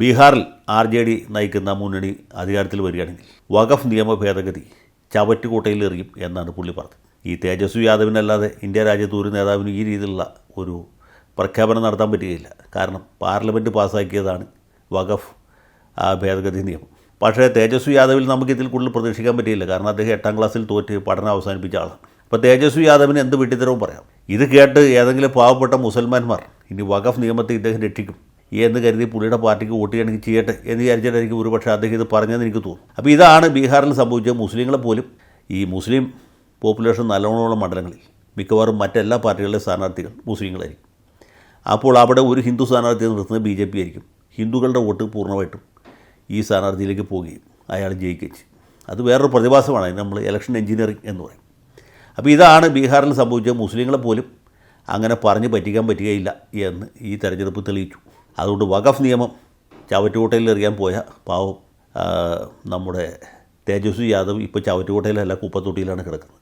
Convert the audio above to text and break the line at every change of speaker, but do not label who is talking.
ബീഹാറിൽ R J D നയിക്കുന്ന മുന്നണി അധികാരത്തിൽ വരികയാണെങ്കിൽ വഖഫ് നിയമ ഭേദഗതി ചവറ്റുകൂട്ടയിൽ എറിയും എന്നാണ് പുള്ളി പറഞ്ഞത്. ഈ തേജസ്വി യാദവിനല്ലാതെ ഇന്ത്യ രാജ്യത്ത് ഒരു നേതാവിന് ഈ രീതിയിലുള്ള ഒരു പ്രഖ്യാപനം നടത്താൻ പറ്റുകയില്ല. കാരണം പാർലമെന്റ് പാസ്സാക്കിയതാണ് വഖഫ് ഭേദഗതി നിയമം. പക്ഷേ തേജസ്വി യാദവിൽ നമുക്ക് ഇതിൽ കൂടുതൽ പ്രതീക്ഷിക്കാൻ പറ്റിയില്ല. കാരണം അദ്ദേഹം എട്ടാം ക്ലാസ്സിൽ തോറ്റ് പഠനം അവസാനിപ്പിച്ച ആളാണ്. അപ്പോൾ തേജസ്വി യാദവിന് എന്ത് വിട്ടിത്തരവും പറയാം? ഇത് കേട്ട് ഏതെങ്കിലും പാവപ്പെട്ട മുസൽമാന്മാർ ഇനി വഖഫ് നിയമത്തെ ഇദ്ദേഹം രക്ഷിക്കും. എന്ന് കരുതി പുള്ളിയുടെ പാർട്ടിക്ക് വോട്ട് ചെയ്യണമെങ്കിൽ ചെയ്യട്ടെ എന്ന് വിചാരിച്ചിട്ടായിരിക്കും ഒരുപക്ഷെ അദ്ദേഹം ഇത് പറഞ്ഞതെന്ന് എനിക്ക് തോന്നുന്നു. അപ്പോൾ ഇതാണ് ബീഹാറിൽ സംഭവിച്ചത് മുസ്ലിങ്ങളെ പോലും ഈ മുസ്ലിം പോപ്പുലേഷൻ നല്ലോണമുള്ള മണ്ഡലങ്ങളിൽ മിക്കവാറും മറ്റെല്ലാ പാർട്ടികളുടെ സ്ഥാനാർത്ഥികൾ മുസ്ലിങ്ങളായിരിക്കും. അപ്പോൾ അവിടെ ഒരു ഹിന്ദു സ്ഥാനാർത്ഥിയെ നിർത്തുന്നത് ബി ജെ പി ആയിരിക്കും. ഹിന്ദുക്കളുടെ വോട്ട് പൂർണമായിട്ടും ഈ സ്ഥാനാർത്ഥിയിലേക്ക് പോവുകയും അയാൾ ജയിക്കുകയും ചെയ്യും. അത് വേറൊരു പ്രതിഭാസമാണ്. നമ്മൾ ഇലക്ഷൻ എഞ്ചിനീയറിംഗ് എന്ന് പറയും. അപ്പോൾ ഇതാണ് ബീഹാറിൽ സംഭവിച്ച മുസ്ലിങ്ങളെ പോലും അങ്ങനെ പറഞ്ഞ് പറ്റിക്കാൻ പറ്റുകയില്ല എന്ന് ഈ തെരഞ്ഞെടുപ്പ് തെളിയിച്ചു. അതുകൊണ്ട് വഖഫ് നിയമം ചവറ്റുകോട്ടയിൽ എറിയാൻ പോയ പാവം നമ്മുടെ തേജസ്വി യാദവ് ഇപ്പോൾ ചവറ്റുകോട്ടയിലല്ല കുപ്പത്തൊട്ടിയിലാണ് കിടക്കുന്നത്.